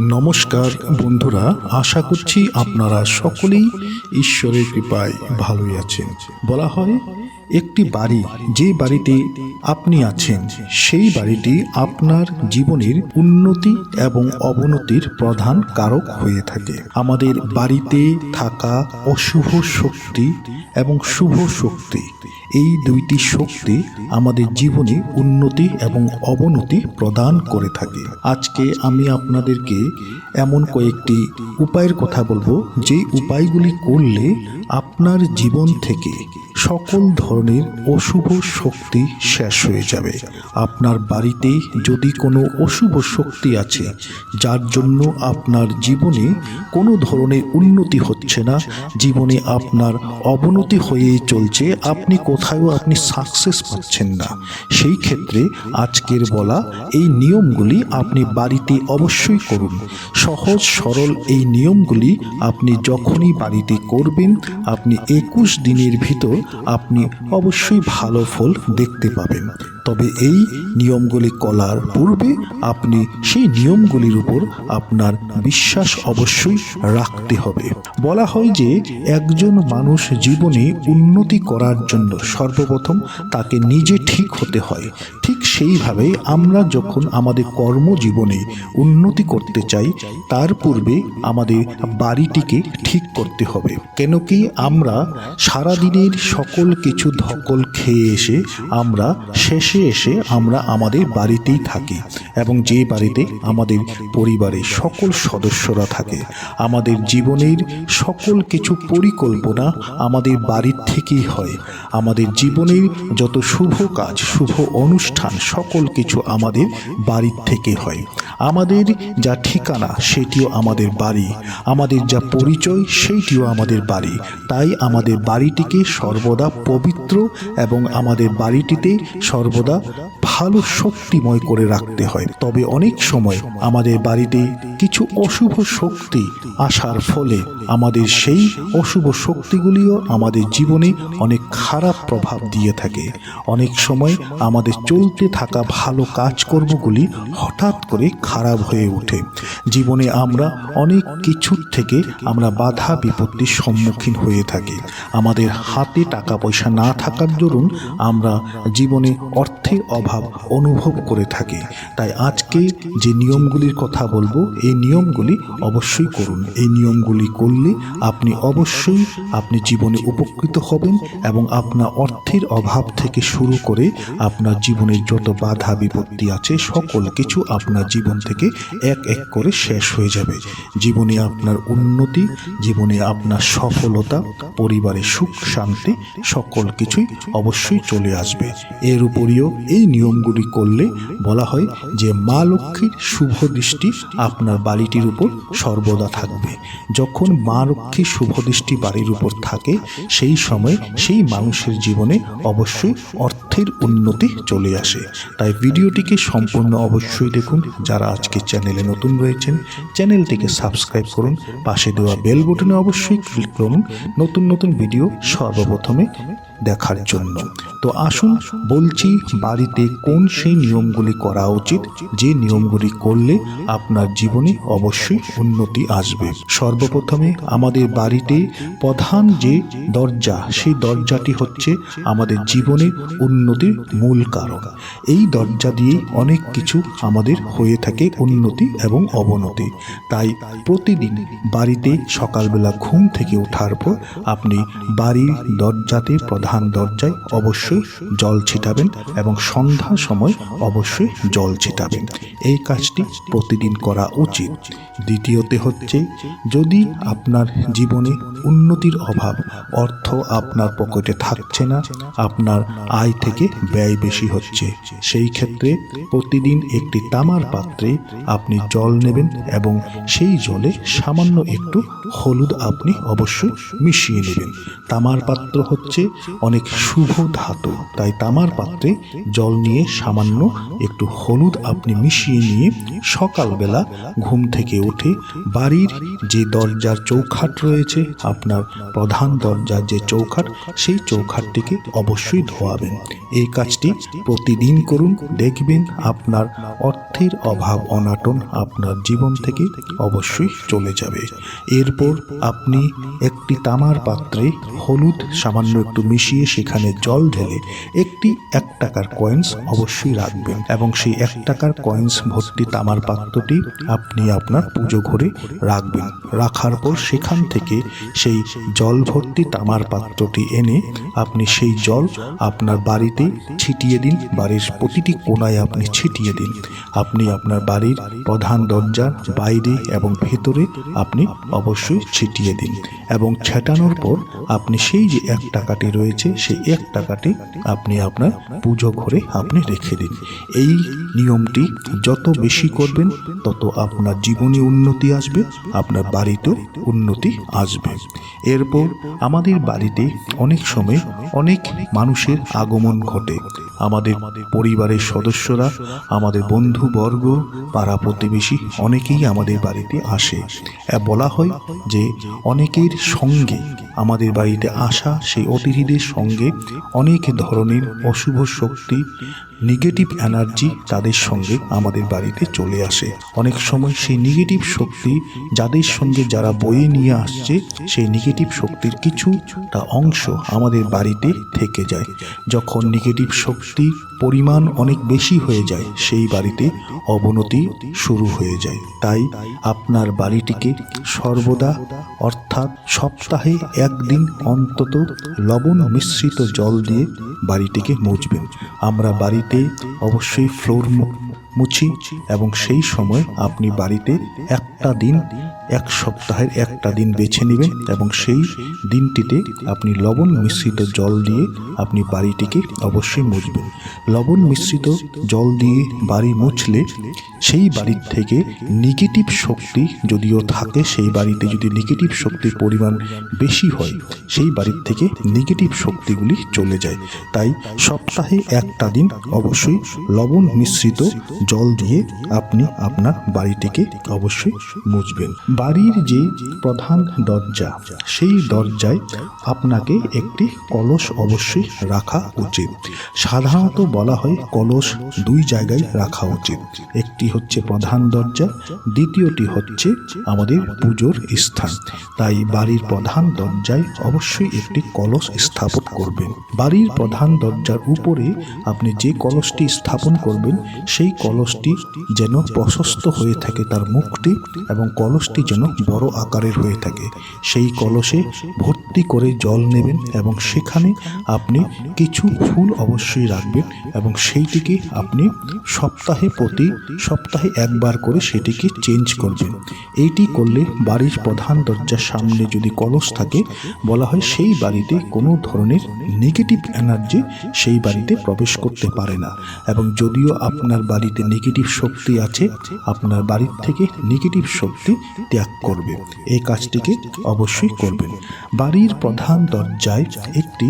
নমস্কার বন্ধুরা, আশা করছি আপনারা সকলেই ঈশ্বরের কৃপায় ভালোই আছেন। বলা হয়, একটি বাড়ি যে বাড়িতে আপনি আছেন, সেই বাড়িটি আপনার জীবনের উন্নতি এবং অবনতির প্রধান কারক হয়ে থাকে। আমাদের বাড়িতে থাকা অশুভ শক্তি এবং শুভ শক্তি এই দুইটি শক্তি আমাদের জীবনে উন্নতি এবং অবনতি প্রদান করে থাকে। আজকে আমি আপনাদেরকে এমন কয়েকটি উপায়ের কথা বলব, যে উপায়গুলি করলে আপনার জীবন থেকে সকল ধরনের অশুভ শক্তি শেষ হয়ে যাবে। আপনার বাড়িতে যদি কোনো অশুভ শক্তি আছে, যার জন্য আপনার জীবনে কোনো ধরনের উন্নতি হচ্ছে না, জীবনে আপনার অবনতি হয়েই চলছে, আপনি কোথাও আপনি সাকসেস পাচ্ছেন না। সেই ক্ষেত্রে আজকের বলা এই নিয়মগুলি আপনি বাড়িতে অবশ্যই করুন। সহজ, সরল এই নিয়মগুলি আপনি যখনই বাড়িতে করবেন, আপনি একুশ দিনের ভিতর আপনি অবশ্যই ভালো ফল দেখতে পাবেন। তবে এই নিয়মগুলি করার পূর্বে আপনি সেই নিয়মগুলির উপর আপনার বিশ্বাস অবশ্যই রাখতে হবে। বলা হয় যে একজন মানুষ জীবনে উন্নতি করার জন্য সর্বপ্রথম তাকে নিজে ঠিক হতে হয়। ঠিক সেইভাবে আমরা যখন আমাদের কর্মজীবনে উন্নতি করতে চাই, তার পূর্বে আমাদের বাড়িটিকে ঠিক করতে হবে। কেন কি আমরা সারাদিনের সকল কিছু ধকল খেয়ে এসে আমরা শেষে এসে আমরা আমাদের বাড়িতেই থাকি এবং যে বাড়িতে আমাদের পরিবারের সকল সদস্যরা থাকে, আমাদের জীবনের সকল কিছু পরিকল্পনা আমাদের বাড়ির থেকেই হয়। আমাদের জীবনের যত শুভ কাজ, শুভ অনুষ্ঠান সকল কিছু আমাদের বাড়ির থেকে হয়। আমাদের যা ঠিকানা, সেটিও আমাদের বাড়ি। আমাদের যা পরিচয়, সেইটিও আমাদের বাড়ি। তাই আমাদের বাড়িটিকে সর্বদা পবিত্র এবং আমাদের বাড়িটিতে সর্বদা ভালো শক্তিময় করে রাখতে হয়। তবে অনেক সময় আমাদের বাড়িতে কিছু অশুভ শক্তি আসার ফলে আমাদের সেই অশুভ শক্তিগুলিও আমাদের জীবনে অনেক খারাপ প্রভাব দিয়ে থাকে। অনেক সময় আমাদের চলতে থাকা ভালো কাজকর্মগুলি হঠাৎ করে খারাপ হয়ে ওঠে। জীবনে আমরা অনেক কিছুর থেকে আমরা বাধা বিপত্তির সম্মুখীন হয়ে থাকি। আমাদের হাতে টাকা পয়সা না থাকার দরুন আমরা জীবনে অর্থের অভাব অনুভব করে থাকে। তাই আজকে যে নিয়মগুলির কথা বলব, এই নিয়মগুলি অবশ্যই করুন। এই নিয়মগুলি করলে আপনি অবশ্যই আপনি জীবনে উপকৃত হবেন এবং আপনার অর্থের অভাব থেকে শুরু করে আপনার জীবনের যত বাধা বিপত্তি আছে, সকল কিছু আপনার জীবন থেকে এক এক করে শেষ হয়ে যাবে। জীবনে আপনার উন্নতি, জীবনে আপনার সফলতা পরিবারের সুখ, শান্তি, সকল কিছুই অবশ্যই চলে আসবে। এর উপরেও এই নিয়মগুলি করলে বলা হয় যে মা লক্ষ্মীর শুভ দৃষ্টি আপনার বাড়িটির উপর সর্বদা থাকবে। যখন মা লক্ষ্মীর শুভ দৃষ্টি বাড়ির উপর থাকে, সেই সময় সেই মানুষের জীবনে অবশ্যই অর্থের উন্নতি চলে আসে। তাই ভিডিওটিকে সম্পূর্ণ অবশ্যই দেখুন। যারা আজকে চ্যানেলে নতুন রয়েছেন, চ্যানেলটিকে সাবস্ক্রাইব করুন। পাশে দেওয়া বেল বটনে অবশ্যই ক্লিক করুন। নতুন নতুন ভিডিও সর্বপ্রথমে দেখার জন্য। তো আসুন বলছি, বাড়িতে কোন সেই নিয়মগুলি করা উচিত? যে নিয়মগুলি করলে আপনার জীবনে অবশ্যই উন্নতি আসবে। সর্বপ্রথমে আমাদের বাড়িতে প্রধান যে দরজা, সেই দরজাটি হচ্ছে আমাদের জীবনের উন্নতির মূল কারণ এই দরজা দিয়ে অনেক কিছু আমাদের হয়ে থাকে উন্নতি এবং অবনতি। তাই প্রতিদিন বাড়িতে সকালবেলা ঘুম থেকে ওঠার পর আপনি বাড়ির দরজাতে প্রধান দরজায় অবশ্যই জল ছিটাবেন এবং সন্ধ্যা সময় অবশ্যই জল ছিটাবেন। এই কাজটি প্রতিদিন করা উচিত। দ্বিতীয়তে হচ্ছে, যদি আপনার জীবনে উন্নতির অভাব, অর্থ আপনার পকেটে থাকছে না, আপনার আয় থেকে ব্যয় বেশি হচ্ছে। সেই ক্ষেত্রে প্রতিদিন একটি তামার পাত্রে আপনি জল নেবেন এবং সেই জলে সামান্য একটু হলুদ আপনি অবশ্যই মিশিয়ে নেবেন। তামার পাত্র হচ্ছে অনেক শুভ ধাতু, তাই তামার পাত্রে জল নিয়ে সামান্য একটু হলুদ আপনি মিশিয়ে নিয়ে সকালবেলা ঘুম থেকে উঠে বাড়ির যে দরজার চৌখাট রয়েছে আপনার প্রধান দরজার যে চৌখাট, সেই চৌখাটটিকে অবশ্যই ধোয়াবেন। এই কাজটি প্রতিদিন করুন, দেখবেন আপনার অর্থের অভাব অনাটন আপনার জীবন থেকে অবশ্যই চলে যাবে। এরপর আপনি একটি তামার পাত্রে হলুদ, সামান্য একটু মিশিয়ে সেখানে জল ঢেলে একটি এক টাকার কয়েন্স অবশ্যই রাখবেন এবং সেই এক টাকার কয়েন্স ভর্তি তামার পাত্রটি আপনি আপনার পুজো ঘরে রাখবেন। রাখার পর সেখান থেকে সেই জল ভর্তি তামার পাত্রটি এনে আপনি সেই জল আপনার বাড়িতে ছিটিয়ে দিন, বাড়ির প্রতিটি কোনায় আপনি ছিটিয়ে দিন। আপনি আপনার বাড়ির প্রধান দরজার বাইরে এবং ভেতরে আপনি অবশ্যই ছিটিয়ে দিন এবং ছেটানোর পর আপনি সেই যে এক টাকাটি রয়েছে, সেই এক টাকাটি আপনি আপনার পুজো ঘরে আপনি রেখে দিন। এই নিয়মটি যত বেশি করবেন, তত আপনার জীবনে উন্নতি আসবে, আপনার বাড়িতেও উন্নতি আসবে। এরপর আমাদের বাড়িতে অনেক সময় অনেক মানুষের আগমন ঘটে। আমাদের পরিবারের সদস্যরা, আমাদের বন্ধুবর্গ, পাড়া প্রতিবেশী অনেকেই আমাদের বাড়িতে আসে। বলা হয় যে অনেকের সঙ্গে আমাদের বাড়িতে আসা সেই অতিথিদের সঙ্গে অনেক ধরনের অশুভ শক্তি নেগেটিভ এনার্জি তাদের সঙ্গে আমাদের বাড়িতে চলে আসে। অনেক সময় সেই নেগেটিভ শক্তি যাদের সঙ্গে যারা বয়ে নিয়ে আসছে, সেই নেগেটিভ শক্তির কিছুটা অংশ আমাদের বাড়িতে থেকে যায়। যখন নেগেটিভ শক্তি পরিমাণ অনেক বেশি হয়ে যায়, সেই বাড়িতে অবনতি শুরু হয়ে যায়। তাই আপনার বাড়িটিকে সর্বদা, অর্থাৎ সপ্তাহে একদিন অন্তত লবণ মিশ্রিত জল দিয়ে বাড়িটিকে মুছবেন। আমরা বাড়িতে অবশ্যই ফ্লোর মুছি এবং সেই সময় আপনি বাড়িতে একটা দিন এক সপ্তাহের একটা দিন বেছে নেবেন এবং সেই দিনটিতে আপনি লবণ মিশ্রিত জল দিয়ে আপনি বাড়িটিকে অবশ্যই মুছবেন। লবণ মিশ্রিত জল দিয়ে বাড়ি মুছলে সেই বাড়ির থেকে নেগেটিভ শক্তি যদিও থাকে, সেই বাড়িতে যদি নেগেটিভ শক্তির পরিমাণ বেশি হয়, সেই বাড়ির থেকে নেগেটিভ শক্তিগুলি চলে যায়। তাই সপ্তাহে একটা দিন অবশ্যই লবণ মিশ্রিত জল দিয়ে আপনি আপনার বাড়িটিকে অবশ্যই মুছবেন। বাড়ির যে প্রধান দরজা, সেই দরজায় আপনাকে একটি কলস অবশ্যই রাখা উচিত। সাধারণত বলা হয় কলস দুই জায়গায় রাখা উচিত। একটি হচ্ছে প্রধান দরজা, দ্বিতীয়টি হচ্ছে আমাদের পুজোর স্থান। তাই বাড়ির প্রধান দরজায় অবশ্যই একটি কলস স্থাপন করবেন। বাড়ির প্রধান দরজার উপরে আপনি যে কলসটি স্থাপন করবেন, সেই কলসটি যেন প্রশস্ত হয়ে থাকে তার মুখটি এবং কলসটি যেন বড় আকারের হয়ে থাকে। সেই কলসে ভর্তি করে জল নেবেন এবং সেখানে আপনি কিছু ফুল অবশ্যই রাখবেন এবং সেইটিকে আপনি সপ্তাহে প্রতি সপ্তাহে একবার করে সেটিকে চেঞ্জ করবেন। এইটি করলে বাড়ির প্রধান দরজার সামনে যদি কলস থাকে, বলা হয় সেই বাড়িতে কোনো ধরনের নেগেটিভ এনার্জি সেই বাড়িতে প্রবেশ করতে পারে না। এবং যদিও আপনার বাড়িতে নেগেটিভ শক্তি আছে, আপনার বাড়ির থেকে নেগেটিভ শক্তি ত্যাগ করবে এই কাজটিকে অবশ্যই করবেন। বাড়ির প্রধান দরজায় একটি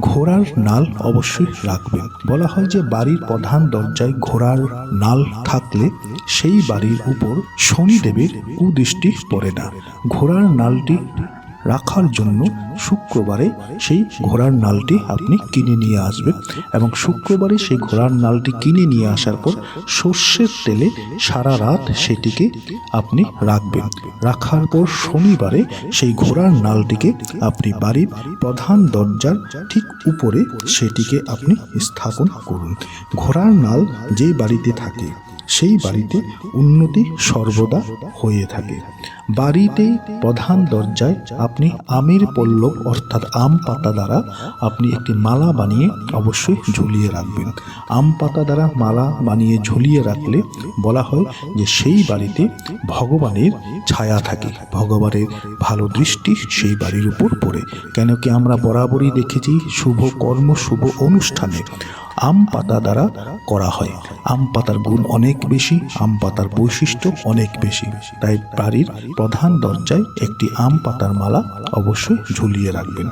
ঘোড়ার নাল অবশ্যই রাখবেন। বলা হয় যে বাড়ির প্রধান দরজায় ঘোড়ার নাল থাকলে সেই বাড়ির উপর শনিদেবের কুদৃষ্টি পড়ে না। ঘোড়ার নালটি রাখার জন্য শুক্রবারে সেই ঘোড়ার নালটি আপনি কিনে নিয়ে আসবেন এবং শুক্রবারে সেই ঘোড়ার নালটি কিনে নিয়ে আসার পর সর্ষের তেলে সারা রাত সেটিকে আপনি রাখবেন। রাখার পর শনিবারে সেই ঘোড়ার নালটিকে আপনি বাড়ির প্রধান দরজার ঠিক উপরে সেটিকে আপনি স্থাপন করুন। ঘোড়ার নাল যে বাড়িতে থাকে সেই বাড়িতে উন্নতি সর্বদা হয়ে থাকে। বাড়িতে প্রধান দরজায় আপনি আমের পল্লব অর্থাৎ আম পাতা দ্বারা আপনি একটি মালা বানিয়ে অবশ্যই ঝুলিয়ে রাখবেন। আম পাতা দ্বারা মালা বানিয়ে ঝুলিয়ে রাখলে বলা হয় যে সেই বাড়িতে ভগবানের ছায়া থাকে। ভগবানের ভালো দৃষ্টি সেই বাড়ির উপর পড়ে। কেন কি আমরা বরাবরই দেখেছি শুভ কর্ম, শুভ অনুষ্ঠানে আম পাতা দ্বারা করা হয়। আম পাতার গুণ অনেক বেশি, আম পাতার বৈশিষ্ট্য অনেক বেশি। তাই বাড়ির প্রধান দরজায় একটি আম পাতার মালা অবশ্যই ঝুলিয়ে রাখবেন।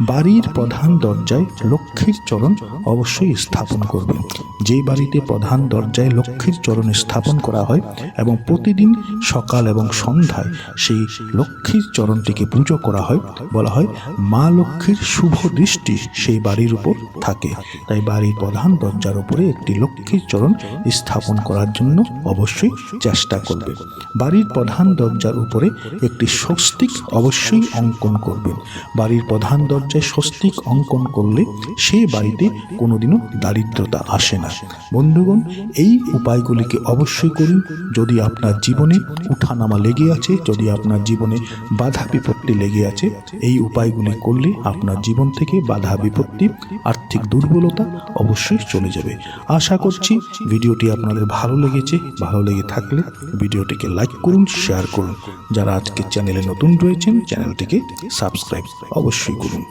বাড়ির প্রধান দরজায় লক্ষ্মীর চরণ অবশ্যই স্থাপন করবেন। যে বাড়িতে প্রধান দরজায় লক্ষ্মীর চরণ স্থাপন করা হয় এবং প্রতিদিন সকাল এবং সন্ধ্যায় সেই লক্ষ্মীর চরণটিকে পুজো করা হয়, বলা হয় মা লক্ষ্মীর শুভ দৃষ্টি সেই বাড়ির উপর থাকে। তাই বাড়ির প্রধান দরজার উপরে একটি লক্ষ্মীর চরণ স্থাপন করার জন্য অবশ্যই চেষ্টা করবে। বাড়ির প্রধান দরজার উপরে একটি স্বস্তিক অবশ্যই অঙ্কন করবেন বাড়ির প্রধান দরজায় স্বস্তিক অঙ্কন করলে সেই বাড়িতে কোনোদিনও দারিদ্রতা আসে না। বন্ধুগণ, এই উপায়গুলিকে অবশ্যই করুন। যদি আপনার জীবনে উঠানামা লেগে আছে, যদি আপনার জীবনে বাধা বিপত্তি লেগে আছে, এই উপায়গুলি করলে আপনার জীবন থেকে বাধা বিপত্তি, আর্থিক দুর্বলতা অবশ্যই চলে যাবে। আশা করছি ভিডিওটি আপনাদের ভালো লেগেছে। ভালো লেগে থাকলে ভিডিওটিকে লাইক করুন শেয়ার করুন। যারা আজকে চ্যানেলে নতুন রয়েছেন চ্যানেলটিকে সাবস্ক্রাইব অবশ্যই করুন।